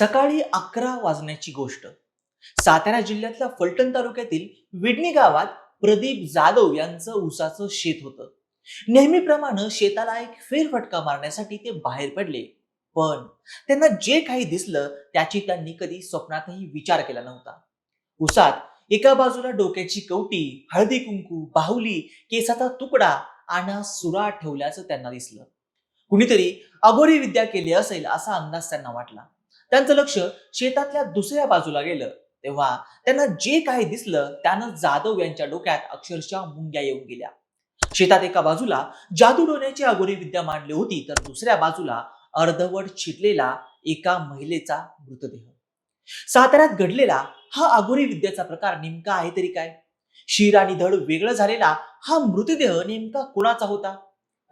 सकाळी अकरा वाजण्याची गोष्ट. सातारा जिल्ह्यातल्या फलटण तालुक्यातील विडणी गावात प्रदीप जाधव यांचं ऊसाचं शेत होतं. नेहमीप्रमाणे शेताला एक फेरफटका मारण्यासाठी ते बाहेर पडले. पण त्यांना जे काही दिसलं त्याची त्यांनी कधी स्वप्नातही विचार केला नव्हता. उसात एका बाजूला डोक्याची कवटी हळदी कुंकू बाहुली केसाचा तुकडा आणि सुरा ठेवल्याचं त्यांना दिसलं. कुणीतरी अघोरी विद्या केली असेल असा अंदाज त्यांना वाटला. त्यांचं लक्ष शेतातल्या दुसऱ्या बाजूला गेलं. तेव्हा त्यांना जे काही दिसलं त्यानं जाधव यांच्या डोक्यात अक्षरशः मुंग्या येऊन गेल्या. शेतात एका बाजूला जादू डोण्याची अघोरी विद्या मांडली होती तर दुसऱ्या बाजूला अर्धवट चिरलेला एका महिलेचा मृतदेह. साताऱ्यात घडलेला हा अघोरी विद्याचा प्रकार नेमका आहे तरी काय? शिर आणि धड वेगळं झालेला हा मृतदेह नेमका कुणाचा होता?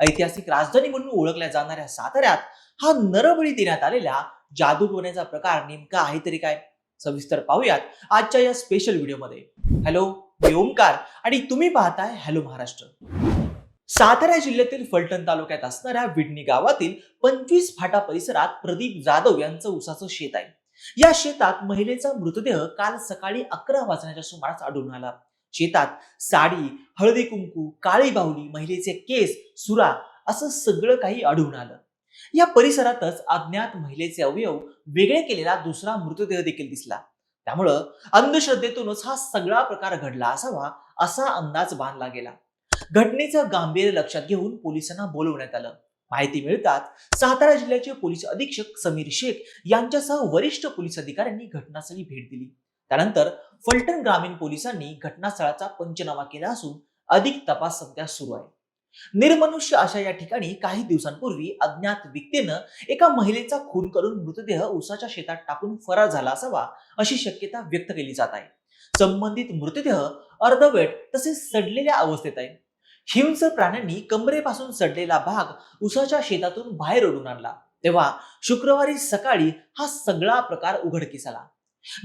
ऐतिहासिक राजधानी म्हणून ओळखल्या जाणाऱ्या साताऱ्यात हा नरबळी देण्यात आलेला जादू टोण्याचा प्रकार नेमका आहे तरी काय? सविस्तर पाहूयात आजच्या या स्पेशल व्हिडिओमध्ये हॅलो मी ओमकार आणि तुम्ही पाहताय हॅलो महाराष्ट्र. सातारा जिल्ह्यातील फलटण तालुक्यात असणाऱ्या विडणी गावातील पंचवीस फाटा परिसरात प्रदीप जाधव यांचं उसाचं शेत आहे. या शेतात महिलेचा मृतदेह काल सकाळी अकरा वाजण्याच्या सुमारास आढळून आला. शेतात साडी हळदी कुंकू काळी बाहुली महिलेचे केस सुरा असं सगळं काही आढळून आलं. या परिसरातच अज्ञात महिलेचे अवयव वेगळे केलेला दुसरा मृतदेह देखील दिसला. त्यामुळं अंधश्रद्धेतूनच हा सगळा प्रकार घडला असावा असा अंदाज बांधला गेला. घटनेचं गांभीर्य लक्षात घेऊन पोलिसांना बोलवण्यात आलं. माहिती मिळताच सातारा जिल्ह्याचे पोलीस अधीक्षक समीर शेख यांच्यासह वरिष्ठ पोलीस अधिकाऱ्यांनी घटनास्थळी भेट दिली. त्यानंतर फलटण ग्रामीण पोलिसांनी घटनास्थळाचा पंचनामा केला असून अधिक तपास सध्या सुरू आहे. निर्मनुष्य अशा या ठिकाणी काही दिवसांपूर्वी अज्ञात व्यक्तीनं एका महिलेचा खून करून मृतदेह उसाच्या शेतात टाकून फरार झाला असावा अशी शक्यता व्यक्त केली जात आहे. संबंधित मृतदेह अर्धवेट तसेच सडलेल्या अवस्थेत आहे. हिंस्र प्राण्यांनी कमरेपासून सडलेला भाग उसाच्या शेतातून बाहेर ओढून आणला. तेव्हा शुक्रवारी सकाळी हा सगळा प्रकार उघडकीस आला.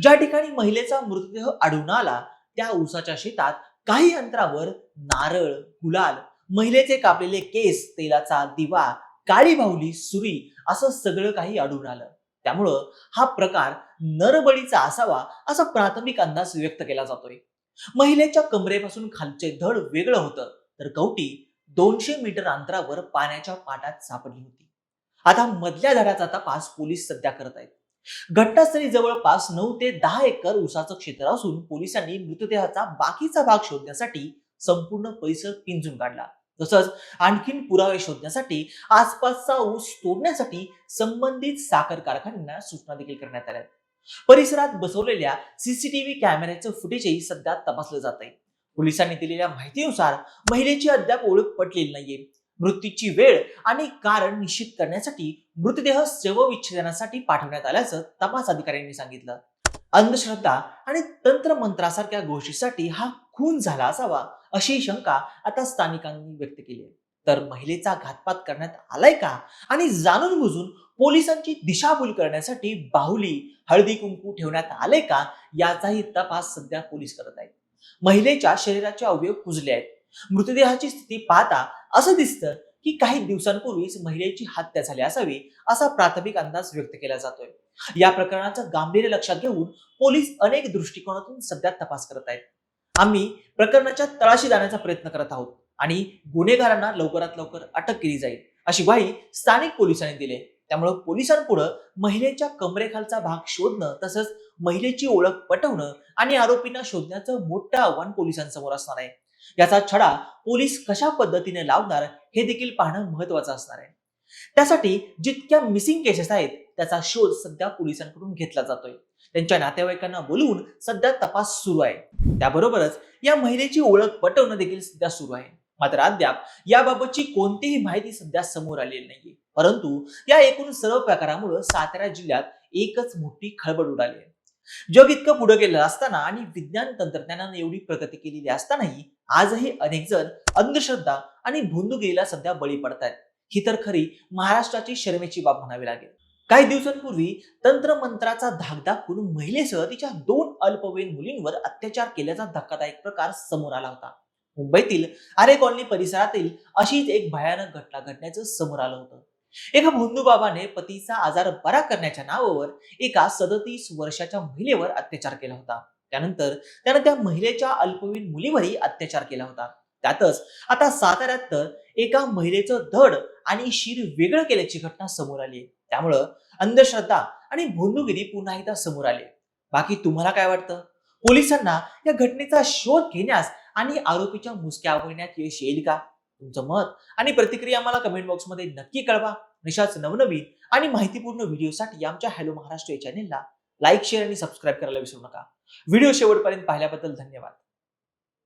ज्या ठिकाणी महिलेचा मृतदेह आढळून आला त्या उसाच्या शेतात काही अंतरावर नारळ गुलाल महिलेचे कापलेले केस तेलाचा दिवा काळी बाहुली सुरी असं सगळं काही आढळून आलं. त्यामुळं हा प्रकार नरबळीचा असावा असा प्राथमिक अंदाज व्यक्त केला जातोय. महिलेच्या कमरेपासून खालचे धड वेगळं होतं तर कवटी दोनशे मीटर अंतरावर पाण्याच्या पाटात सापडली होती. आता मधल्या धड्याचा तपास पोलीस सध्या करत आहेत. घटनास्थळी जवळपास नऊ ते दहा एकर उसाचं क्षेत्र असून पोलिसांनी मृतदेहाचा बाकीचा भाग शोधण्यासाठी संपूर्ण परिसर पिंजून काढला. तसंच आणखीन पुरावे शोधण्यासाठी आसपासचा ऊस तोडण्यासाठी संबंधित साखर कारखान्यांना सूचना देखील करण्यात आल्या परिसरात बसवलेल्या सीसीटीव्ही कॅमेऱ्याचं फुटेजही सध्या तपासलं जात आहे पोलिसांनी दिलेल्या माहितीनुसार महिलेची अद्याप ओळख पटलेली नाहीये. मृत्यूची वेळ आणि कारण निश्चित करण्यासाठी मृतदेह शवविच्छेदनासाठी पाठवण्यात आल्याचं तपास अधिकाऱ्यांनी सांगितलं. अंधश्रद्धा आणि तंत्रमंत्रासारख्या गोष्टीसाठी हा खून झाला असावा अशी शंका आता स्थानिकांनी व्यक्त केली आहे. तर महिलेचा घातपात करण्यात आलाय का? आणि जाणून बुजून पोलिसांची दिशाभूल करण्यासाठी बाहुली हळदी कुंकू ठेवण्यात आले का? याचाही तपास सध्या पोलीस करत आहेत. महिलेच्या शरीराचे अवयव कुजले आहेत. मृतदेहाची स्थिती पाहता असं दिसतं की काही दिवसांपूर्वीच महिलेची हत्या झाली असावी असा प्राथमिक अंदाज व्यक्त केला जातोय. या प्रकरणाचं गांभीर्य लक्षात घेऊन पोलीस अनेक दृष्टिकोनातून सध्या तपास करत आहेत. आम्ही प्रकरणाच्या तळाशी जाण्याचा प्रयत्न करत आहोत आणि गुन्हेगारांना लवकरात लवकर अटक केली जाईल अशी ग्वाही स्थानिक पोलिसांनी दिली त्यामुळे पोलिसांपुढे महिलेच्या कमरेखालचा भाग शोधणं तसंच महिलेची ओळख पटवणं आणि आरोपींना शोधण्याचं मोठं आव्हान पोलिसांसमोर असणार आहे. याचा छडा पोलीस कशा पद्धतीने लावणार हे देखील पाहणं महत्वाचं असणार आहे. त्यासाठी जितक्या मिसिंग केसेस आहेत त्याचा शोध सध्या पोलिसांकडून घेतला जातोय. त्यांच्या नातेवाईकांना बोलवून सध्या तपास सुरू आहे. त्याबरोबरच या महिलेची ओळख पटवणं देखील सध्या सुरू आहे. मात्र अद्याप याबाबतची कोणतीही माहिती सध्या समोर आलेली नाहीये. परंतु या एकूण सर्व प्रकारामुळे सातारा जिल्ह्यात एकच मोठी खळबळ उडाली आहे. जग इतकं पुढे गेलं असताना आणि विज्ञान तंत्रज्ञानाने एवढी प्रगती केलेली असतानाही आजही अनेक जण अंधश्रद्धा आणि भोंदुगिरीला सध्या बळी पडतायत. ही तर खरी महाराष्ट्राची शर्मेची बाब म्हणावी लागेल. काही दिवसांपूर्वी तंत्रमंत्राचा धाक दाखवून महिलेसह तिच्या दोन अल्पवयीन मुलींवर अत्याचार केल्याचा धक्कादायक प्रकार समोर आला होता. मुंबईतील आरे कॉलनी परिसरातील अशीच एक भयानक घटना घडण्याचं समोर आलं होतं. एका भोंदूबाबाने पतीचा आजार बरा करण्याच्या नावावर एका सदतीस वर्षाच्या महिलेवर अत्याचार केला होता. त्यानंतर त्यानं त्या महिलेच्या अल्पवयीन मुलीवरही अत्याचार केला होता. त्यातच आता साताऱ्यात तर एका महिलेचं धड आणि शिर वेगळं केल्याची घटना समोर आली. आहे त्यामुळं अंधश्रद्धा आणि भोंदूगिरी पुन्हा एकदा समोर आले. बाकी तुम्हाला काय वाटतं? पोलिसांना या घटनेचा शोध घेण्यास आणि आरोपीच्या मुसक्या आवडण्यात यश येईल का? तुमचं मत आणि प्रतिक्रिया आम्हाला कमेंट बॉक्समध्ये नक्की कळवा. निशाच नवनवीन आणि माहितीपूर्ण व्हिडिओसाठी आमच्या हॅलो महाराष्ट्र या चॅनेलला लाईक शेअर आणि सबस्क्राईब करायला विसरू नका. व्हिडिओ शेवटपर्यंत पाहिल्याबद्दल धन्यवाद.